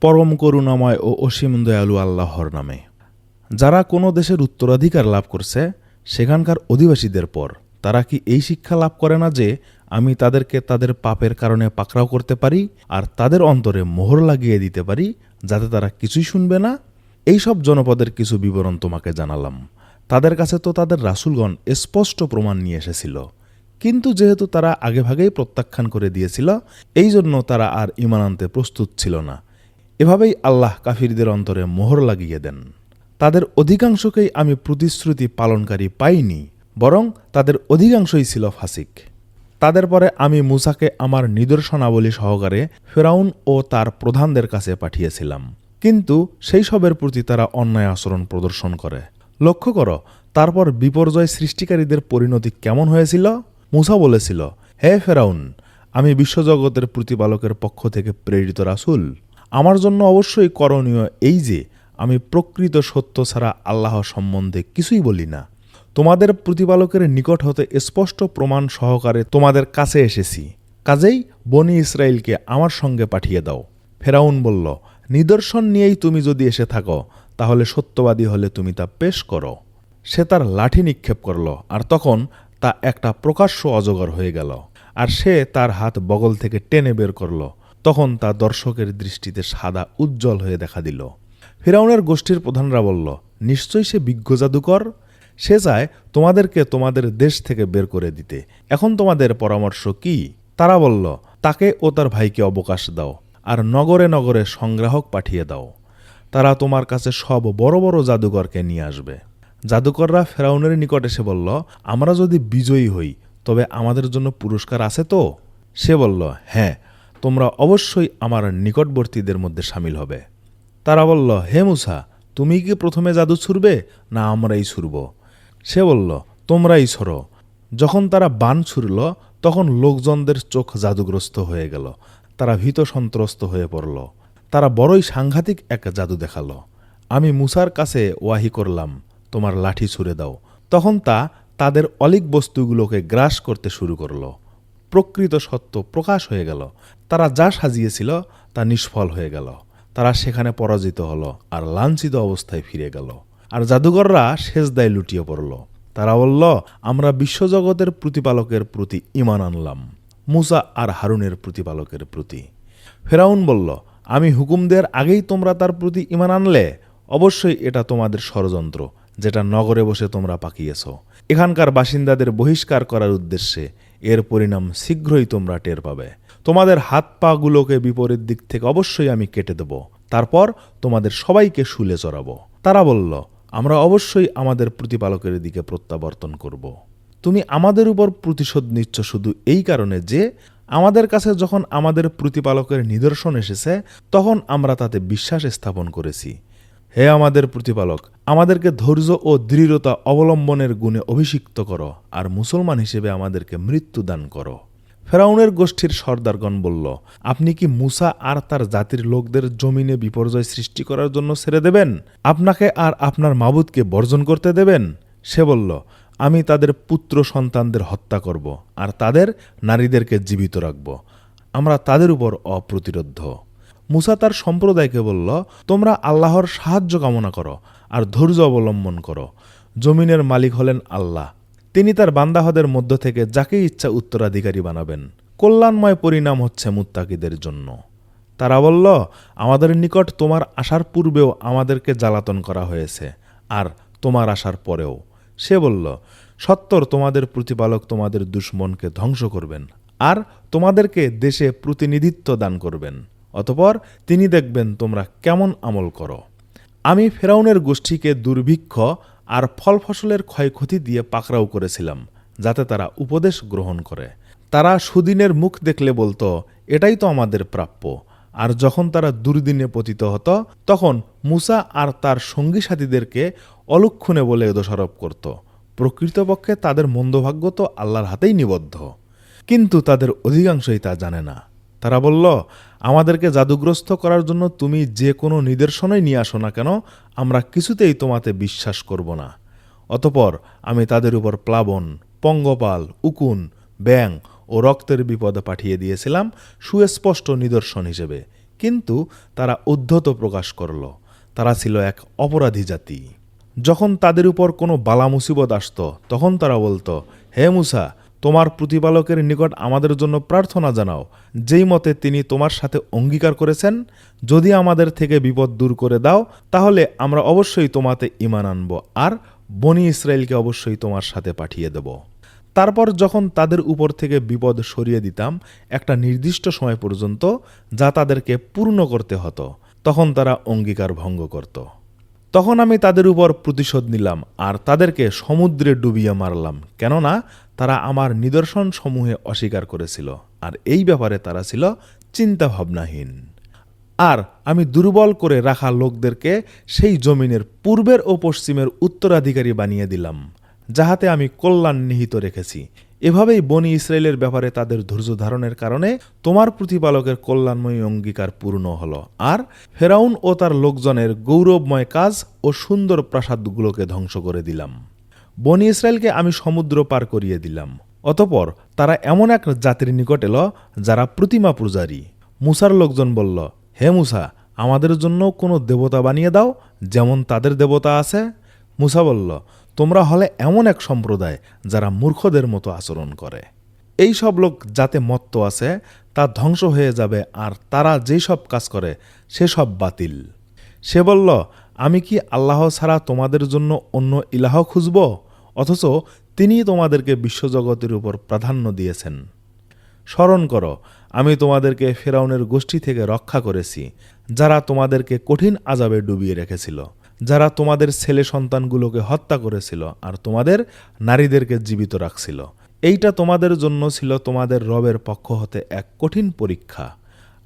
পরম করুণাময় ও অসীম দয়ালু আল্লাহর নামে। যারা কোনো দেশের উত্তরাধিকার লাভ করছে, সেখানকার অধিবাসীদের পর তারা কি এই শিক্ষা লাভ করে না যে আমি তাদেরকে তাদের পাপের কারণে পাকড়াও করতে পারি আর তাদের অন্তরে মোহর লাগিয়ে দিতে পারি যাতে তারা কিছুই শুনবে না? এই সব জনপদের কিছু বিবরণ তোমাকে জানালাম। তাদের কাছে তো তাদের রাসূলগণ স্পষ্ট প্রমাণ নিয়ে এসেছিল। কিন্তু যেহেতু তারা আগেভাগেই প্রত্যাখ্যান করে দিয়েছিল, এই জন্য তারা আর ইমান আনতে প্রস্তুত ছিল না। এভাবেই আল্লাহ কাফিরদের অন্তরে মোহর লাগিয়ে দেন। তাদের অধিকাংশকেই আমি প্রতিশ্রুতি পালনকারী পাইনি, বরং তাদের অধিকাংশই ছিল ফাসিক। তাদের পরে আমি মুসাকে আমার নিদর্শনাবলী সহকারে ফেরাউন ও তার প্রধানদের কাছে পাঠিয়েছিলাম। কিন্তু সেই সবের প্রতি তারা অন্যায় আচরণ প্রদর্শন করে। লক্ষ্য করো, তারপর বিপর্যয় সৃষ্টিকারীদের পরিণতি কেমন হয়েছিল? মুসা বলেছিল, হে ফেরাউন, আমি বিশ্বজগতের প্রতিপালকের পক্ষ থেকে প্রেরিত রাসূল। আমার জন্য অবশ্যই করণীয় এই যে, আমি প্রকৃত সত্য ছাড়া আল্লাহ সম্বন্ধে কিছুই বলি না। তোমাদের প্রতিপালকের নিকট হতে স্পষ্ট প্রমাণ সহকারে তোমাদের কাছে এসেছি। কাজেই বনি ইসরায়েলকে আমার সঙ্গে পাঠিয়ে দাও। ফেরাউন বলল, নিদর্শন নিয়েই তুমি যদি এসে থাকো, তাহলে সত্যবাদী হলে তুমি তা পেশ করো। সে তার লাঠি নিক্ষেপ করল, আর তখন তা একটা প্রকাশ্য অজগর হয়ে গেল, আর সে তার হাত বগল থেকে টেনে বের করল। তখন তা দর্শকের দৃষ্টিতে সাদা উজ্জ্বল হয়ে দেখা দিল। ফেরাউনের গোষ্ঠীর প্রধানরা বলল, নিশ্চয়ই সে বিজ্ঞ জাদুকর। সে চায় তোমাদেরকে তোমাদের দেশ থেকে বের করে দিতে। এখন তোমাদের পরামর্শ কি? তারা বলল, তাকে ও তার ভাইকে অবকাশ দাও আর নগরে নগরে সংগ্রাহক পাঠিয়ে দাও। তারা তোমার কাছে সব বড় বড় জাদুকরকে নিয়ে আসবে। জাদুকররা ফেরাউনের নিকট এসে বলল, আমরা যদি বিজয়ী হই, তবে আমাদের জন্য পুরস্কার আছে তো? সে বলল হ্যাঁ তোমরা অবশ্যই আমার নিকটবর্তীদের মধ্যে সামিল হবে। তারা বলল, হে মুসা, তুমি কি প্রথমে জাদু ছুড়বে না আমরাই ছুড়ব? সে বলল, তোমরাই ছড়ো। যখন তারা বান ছুড়ল, তখন লোকজনদের চোখ জাদুগ্রস্ত হয়ে গেল। তারা ভীত সন্ত্রস্ত হয়ে পড়ল। তারা বড়ই সাংঘাতিক এক জাদু দেখাল। আমি মুসার কাছে ওয়াহি করলাম, তোমার লাঠি ছুঁড়ে দাও। তখন তা তাদের অলিক বস্তুগুলোকে গ্রাস করতে শুরু করল। প্রকৃত সত্য প্রকাশ হয়ে গেল। তারা যা সাজিয়েছিল তা নিষ্ফল হয়ে গেল। তারা সেখানে পরাজিত হলো আর লাঞ্ছিত অবস্থায় ফিরে গেল। আর জাদুঘররা সেজদায় লুটিয়ে পড়ল। তারা বলল, আমরা বিশ্বজগতের প্রতিপালকের প্রতি ইমান আনলাম। মুসা আর হারুনের প্রতিপালকের প্রতি। ফেরাউন বলল, আমি হুকুম দেওয়ার আগেই তোমরা তার প্রতি ইমান আনলে? অবশ্যই এটা তোমাদের ষড়যন্ত্র, যেটা নগরে বসে তোমরা পাকিয়েছ। এখানকার বাসিন্দাদের বহিষ্কার করার উদ্দেশ্যে এর পরিণাম শীঘ্রই তোমরা টের পাবে। তোমাদের হাত পাগুলোকে বিপরীত দিক থেকে অবশ্যই আমি কেটে দেব। তারপর তোমাদের সবাইকে শুলে চড়াবো। তারা বলল, আমরা অবশ্যই আমাদের প্রতিপালকের দিকে প্রত্যাবর্তন করব। তুমি আমাদের উপর প্রতিশোধ নিচ্ছ শুধু এই কারণে যে, আমাদের কাছে যখন আমাদের প্রতিপালকের নিদর্শন এসেছে, তখন আমরা তাতে বিশ্বাস স্থাপন করেছি। হে আমাদের প্রতিপালক, আমাদেরকে ধৈর্য ও দৃঢ়তা অবলম্বনের গুণে অভিষিক্ত করো আর মুসলমান হিসেবে আমাদেরকে মৃত্যু দান করো। ফেরাউনের গোষ্ঠীর সর্দারগণ বলল, আপনি কি মুসা আর তার জাতির লোকদের জমিনে বিপর্যয় সৃষ্টি করার জন্য ছেড়ে দেবেন? আপনাকে আর আপনার মাবুদকে বর্জন করতে দেবেন? সে বলল, আমি তাদের পুত্র সন্তানদের হত্যা করব আর তাদের নারীদেরকে জীবিত রাখব। আমরা তাদের উপর অপ্রতিরোধ্য মুসা তার সম্প্রদায়কে বলল, তোমরা আল্লাহর সাহায্য কামনা করো আর ধৈর্য অবলম্বন করো। জমিনের মালিক হলেন আল্লাহ। তিনি তার বান্দাহদের মধ্য থেকে যাকে ইচ্ছা উত্তরাধিকারী বানাবেন। কল্যাণময় পরিণাম হচ্ছে মুত্তাকিদের জন্য। তারা বলল, আমাদের নিকট তোমার আসার পূর্বেও আমাদেরকে জ্বালাতন করা হয়েছে আর তোমার আসার পরেও। সে বলল, সত্তর তোমাদের প্রতিপালক তোমাদের দুশ্মনকে ধ্বংস করবেন আর তোমাদেরকে দেশে প্রতিনিধিত্ব দান করবেন। অতপর তিনি দেখবেন তোমরা কেমন আমল করো। আমি ফেরাউনের গোষ্ঠীকে দুর্ভিক্ষ আর ফল ফসলের ক্ষয়ক্ষতি দিয়ে পাকড়াও করেছিলাম, যাতে তারা উপদেশ গ্রহণ করে। তারা সুদিনের মুখ দেখলে বলতো, এটাই তো আমাদের প্রাপ্য। আর যখন তারা দুর্দিনে পতিত হতো, তখন মুসা আর তার সঙ্গী সাথীদেরকে অলক্ষণে বলে দোষারোপ করত। প্রকৃতপক্ষে তাদের মন্দভাগ্য তো আল্লাহর হাতেই নিবদ্ধ। কিন্তু তাদের অধিকাংশই তা জানে না। তারা বলল, আমাদেরকে জাদুগ্রস্ত করার জন্য তুমি যে কোনো নিদর্শনই নিয়ে আসো না কেন, আমরা কিছুতেই তোমাতে বিশ্বাস করব না। অতপর আমি তাদের উপর প্লাবন, পঙ্গপাল, উকুন ব্যাং ও রক্তের বিপদে পাঠিয়ে দিয়েছিলাম সুস্পষ্ট নিদর্শন হিসেবে। কিন্তু তারা উদ্ধত প্রকাশ করল, তারা ছিল এক অপরাধী জাতি। যখন তাদের উপর কোনো বালা মুসিবত আসত, তখন তারা বলতো, হে মুসা তোমার প্রতিপালকের নিকট আমাদের জন্য প্রার্থনা জানাও। যেই মতে তিনি তোমার সাথে অঙ্গীকার করেছেন, যদি আমাদের থেকে বিপদ দূর করে দাও, তাহলে আমরা অবশ্যই তোমাতে ইমান আনব আর বনি ইসরায়েলকে অবশ্যই তোমার সাথে পাঠিয়ে দেব। তারপর যখন তাদের উপর থেকে বিপদ সরিয়ে দিতাম, একটা নির্দিষ্ট সময় পর্যন্ত যা তাদেরকে পূর্ণ করতে হতো, তখন তারা অঙ্গীকার ভঙ্গ করত। তখন আমি তাদের উপর প্রতিশোধ নিলাম আর তাদেরকে সমুদ্রে ডুবিয়ে মারলাম। কেননা তারা আমার নিদর্শন সমূহে অস্বীকার করেছিল, আর এই ব্যাপারে তারা ছিল চিন্তাভাবনাহীন। আর আমি দুর্বল করে রাখা লোকদেরকে সেই জমিনের পূর্বের ও পশ্চিমের উত্তরাধিকারী বানিয়ে দিলাম, যাহাতে আমি কল্যাণ নিহিত রেখেছি। এভাবেই বনি ইসরায়েলের ব্যাপারে তাদের ধৈর্য ধারণের কারণে তোমার প্রতিপালকের কল্যাণময়ী অঙ্গীকার পূর্ণ হল, আর ফেরাউন ও তার লোকজনের গৌরবময় কাজ ও সুন্দর প্রাসাদগুলোকে ধ্বংস করে দিলাম। বনি ইসরায়েলকে আমি সমুদ্র পার করিয়ে দিলাম। অতপর তারা এমন এক জাতির নিকট এলো যারা প্রতিমা পূজারী। মুসার লোকজন বলল, হে মুসা, আমাদের জন্য কোনো দেবতা বানিয়ে দাও যেমন তাদের দেবতা আছে? মুসা বলল, তোমরা হলে এমন এক সম্প্রদায় যারা মূর্খদের মতো আচরণ করে। এই সব লোক যাতে মত্ত আছে, তা ধ্বংস হয়ে যাবে আর তারা যেই সব কাজ করে সেসব বাতিল। সে বলল, আমি কি আল্লাহ ছাড়া তোমাদের জন্য অন্য ইলাহ খুঁজব? অথচ তিনি তোমাদেরকে বিশ্বজগতের উপর প্রাধান্য দিয়েছেন। স্মরণ করো, আমি তোমাদেরকে ফেরাউনের গোষ্ঠী থেকে রক্ষা করেছি, যারা তোমাদেরকে কঠিন আজাবে ডুবিয়ে রেখেছিল, যারা তোমাদের ছেলে সন্তানগুলোকে হত্যা করেছিল আর তোমাদের নারীদেরকে জীবিত রাখছিল। এইটা তোমাদের জন্য ছিল তোমাদের রবের পক্ষ হতে এক কঠিন পরীক্ষা।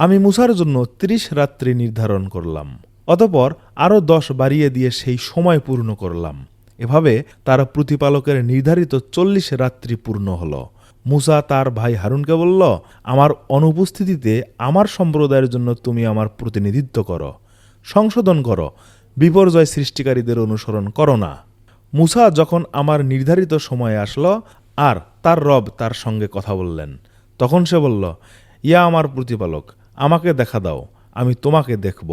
আমি মুসার জন্য ত্রিশ রাত্রি নির্ধারণ করলাম, অতপর আরও দশ বাড়িয়ে দিয়ে সেই সময় পূর্ণ করলাম। এভাবে তার প্রতিপালকের নির্ধারিত চল্লিশ রাত্রি পূর্ণ হলো। মুসা তার ভাই হারুনকে বলল, আমার অনুপস্থিতিতে আমার সম্প্রদায়ের জন্য তুমি আমার প্রতিনিধিত্ব করো, সংশোধন করো, বিপর্যয় সৃষ্টিকারীদের অনুসরণ করো না। মুসা যখন আমার নির্ধারিত সময়ে আসলো, আর তার রব তার সঙ্গে কথা বললেন, তখন সে বলল, ইয়া আমার প্রতিপালক, আমাকে দেখা দাও, আমি তোমাকে দেখব।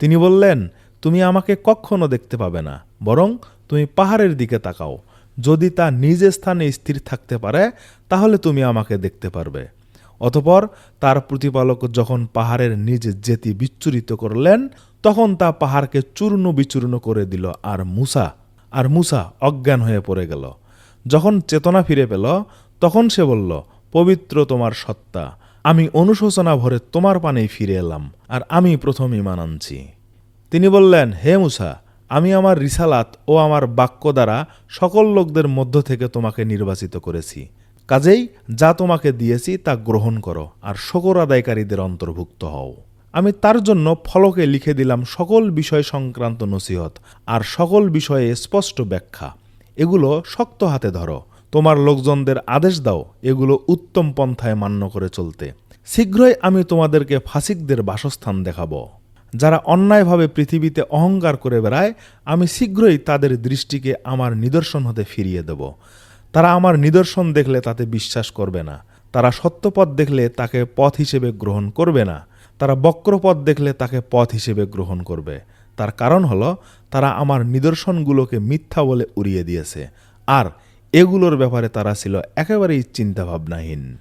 তিনি বললেন তুমি আমাকে কখনো দেখতে পাবে না, বরং তুমি পাহাড়ের দিকে তাকাও। যদি তা নিজ স্থানে স্থির থাকতে পারে, তাহলে তুমি আমাকে দেখতে পারবে। অতপর তার প্রতিপালক যখন পাহাড়ের নিজ জেতি বিচ্ছুরিত করলেন, তখন তা পাহাড়কে চূর্ণ বিচূর্ণ করে দিল আর মুসা আর মুসা অজ্ঞান হয়ে পড়ে গেল। যখন চেতনা ফিরে পেল, তখন সে বলল, পবিত্র তোমার সত্তা, আমি অনুশোচনা ভরে তোমার পানেই ফিরে এলাম, আর আমি প্রথম ইমান আনছি। তিনি বললেন, হে মুসা, আমি আমার রিসালাত ও আমার বাক্য দ্বারা সকল লোকদের মধ্য থেকে তোমাকে নির্বাচিত করেছি। কাজেই যা তোমাকে দিয়েছি তা গ্রহণ করো আর শকর আদায়কারীদের অন্তর্ভুক্ত হও। আমি তার জন্য ফলকে লিখে দিলাম সকল বিষয় সংক্রান্ত নসিহত আর সকল বিষয়ে স্পষ্ট ব্যাখ্যা। এগুলো শক্ত হাতে ধরো। তোমার লোকজনদের আদেশ দাও, এগুলো উত্তম পন্থায় মান্য করে চলতে। শীঘ্রই আমি তোমাদেরকে ফাসিকদের বাসস্থান দেখাবো। যারা অন্যায়ভাবে পৃথিবীতে অহংকার করে বেড়ায়, আমি শীঘ্রই তাদের দৃষ্টিকে আমার নিদর্শন হতে ফিরিয়ে দেব। তারা আমার নিদর্শন দেখলে তাতে বিশ্বাস করবে না। তারা সত্যপথ দেখলে তাকে পথ হিসেবে গ্রহণ করবে না। তারা বক্রপথ দেখলে তাকে পথ হিসেবে গ্রহণ করবে। তার কারণ হলো, তারা আমার নিদর্শনগুলোকে মিথ্যা বলে উড়িয়ে দিয়েছে। আর এগুলোর ব্যাপারে তারা ছিল একেবারেই চিন্তাভাবনাহীন।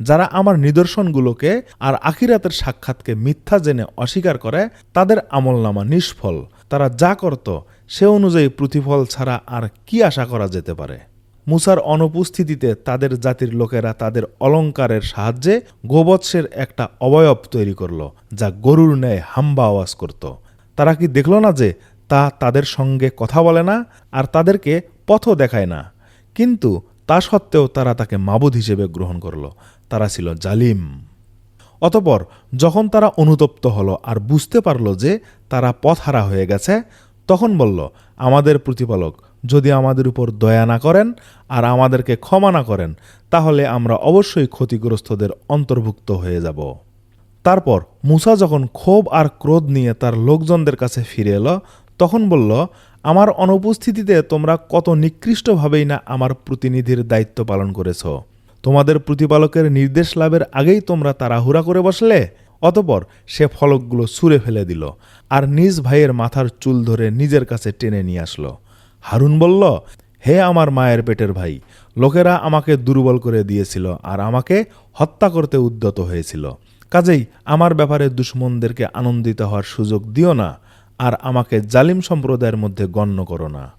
যারা আমার নিদর্শনগুলোকে আর আখিরাতের সাক্ষাৎকে মিথ্যা জেনে অস্বীকার করে, তাদের আমলনামা নিষ্ফল। তারা যা করত, সে অনুযায়ী প্রতিফল ছাড়া আর কি আশা করা যেতে পারে? মুসার অনুপস্থিতিতে তাদের জাতির লোকেরা তাদের অলঙ্কারের সাহায্যে গোবৎসের একটা অবয়ব তৈরি করল, যা গরুর ন্যায় হাম্বা আওয়াজ করত। তারা কি দেখল না যে, তা তাদের সঙ্গে কথা বলে না, আর তাদেরকে পথও দেখায় না? কিন্তু তা সত্ত্বেও তারা তাকে মাবুদ হিসেবে গ্রহণ করল। তারা ছিল জালিম। অতপর যখন তারা অনুতপ্ত হলো আর বুঝতে পারল যে তারা পথহারা হয়ে গেছে, তখন বলল, আমাদের প্রতিপালক, যদি আমাদের উপর দয়া না করেন আর আমাদেরকে ক্ষমা না করেন, তাহলে আমরা অবশ্যই ক্ষতিগ্রস্তদের অন্তর্ভুক্ত হয়ে যাব। তারপর মুসা যখন ক্ষোভ আর ক্রোধ নিয়ে তার লোকজনদের কাছে ফিরে এলো তখন বলল, আমার অনুপস্থিতিতে তোমরা কত নিকৃষ্টভাবেই না আমার প্রতিনিধির দায়িত্ব পালন করেছ। তোমাদের প্রতিপালকের নির্দেশ লাভের আগেই তোমরা তাড়াহুড়া করে বসলে। অতপর সে ফলকগুলো ছুঁড়ে ফেলে দিল আর নিজ ভাইয়ের মাথার চুল ধরে নিজের কাছে টেনে নিয়ে আসলো। হারুন বলল, হে আমার মায়ের পেটের ভাই, লোকেরা আমাকে দুর্বল করে দিয়েছিল আর আমাকে হত্যা করতে উদ্যত হয়েছিল। কাজেই আমার ব্যাপারে দুশ্মনদেরকে আনন্দিত হওয়ার সুযোগ দিও না। আর আমাকে জালিম সম্প্রদায়ের মধ্যে গণ্য করো না।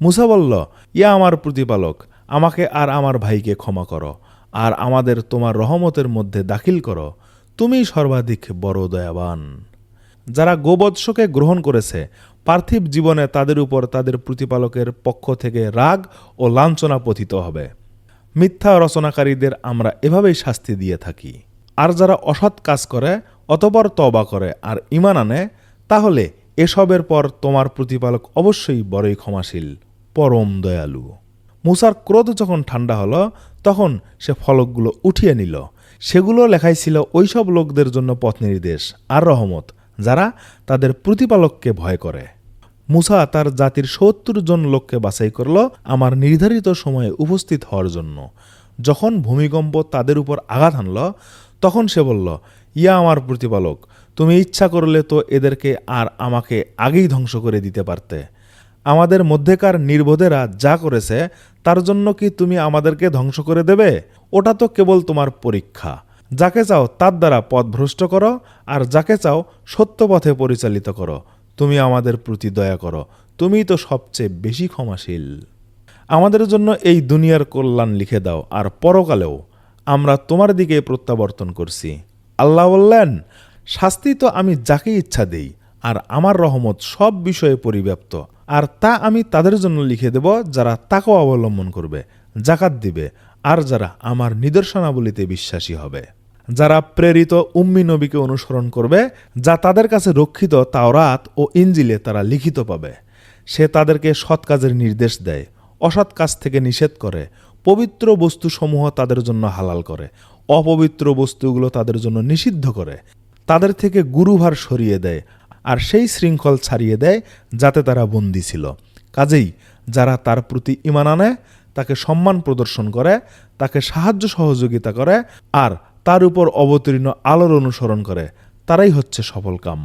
মুসা বলল, ইয়া আমার প্রতিপালক, আমাকে আর আমার ভাইকে ক্ষমা করো, আর আমাদের তোমার রহমতের মধ্যে দাখিল করো। তুমি সর্বাধিক বড় দয়াবান। যারা গোবৎসকে গ্রহণ করেছে, পার্থিব জীবনে তাদের উপর তাদের প্রতিপালকের পক্ষ থেকে রাগ ও লাঞ্ছনা পতিত হবে। মিথ্যা রচনাকারীদের আমরা এভাবেই শাস্তি দিয়ে থাকি। আর যারা অসৎ কাজ করে, অতপর তবা করে আর ইমান আনে, তাহলে এসবের পর তোমার প্রতিপালক অবশ্যই বড়ই ক্ষমাশীল, পরম দয়ালু। মুসার ক্রোধ যখন ঠান্ডা হলো, তখন সে ফলকগুলো উঠিয়ে নিল। সেগুলো লেখাই ছিল ওইসব লোকদের জন্য পথ নির্দেশ আর রহমত, যারা তাদের প্রতিপালককে ভয় করে। মুসা তার জাতির সত্তর জন লোককে বাছাই করল আমার নির্ধারিত সময়ে উপস্থিত হওয়ার জন্য। যখন ভূমিকম্প তাদের উপর আঘাত হানল তখন সে বলল, ইয়া আমার প্রতিপালক তুমি ইচ্ছা করলে তো এদেরকে আর আমাকে আগেই ধ্বংস করে দিতে পারতে। আমাদের মধ্যেকার নির্বোধেরা যা করেছে, তার জন্য কি তুমি আমাদেরকে ধ্বংস করে দেবে? ওটা তো কেবল তোমার পরীক্ষা। যাকে চাও তার দ্বারা পথ ভ্রষ্ট করো, আর যাকে চাও সত্য পথে পরিচালিত করো। তুমি আমাদের প্রতি দয়া করো। তুমিই তো সবচেয়ে বেশি ক্ষমাশীল। আমাদের জন্য এই দুনিয়ার কল্যাণ লিখে দাও, আর পরকালেও আমরা তোমার দিকে প্রত্যাবর্তন করছি। আল্লাহ বললেন শাস্তি তো আমি যাকে ইচ্ছা দেই, আর আমার রহমত সব বিষয়ে পরিব্যাপ্ত। আর তা আমি তাদের জন্য লিখে দেব, যারা তাকেও অবলম্বন করবে জাকাত দিবে, আর যারা আমার নিদর্শনাবলিতে বিশ্বাসী হবে। যারা প্রেরিত উম্মি নবীকে অনুসরণ করবে, যা তাদের কাছে রক্ষিত তাওরাত ও ইঞ্জিলে তারা লিখিত পাবে। সে তাদেরকে সৎ কাজের নির্দেশ দেয়, অসৎ কাজ থেকে নিষেধ করে, পবিত্র বস্তুসমূহ তাদের জন্য হালাল করে, অপবিত্র বস্তুগুলো তাদের জন্য নিষিদ্ধ করে তাদের থেকে গুরুভার সরিয়ে দেয় আর সেই শৃঙ্খল ছাড়িয়ে দেয় যাতে তারা বন্দী ছিল। কাজেই যারা তার প্রতি ইমান আনে, তাকে সম্মান প্রদর্শন করে, তাকে সাহায্য সহযোগিতা করে আর তার উপর অবতীর্ণ আলোর অনুসরণ করে, তারাই হচ্ছে সফল কাম।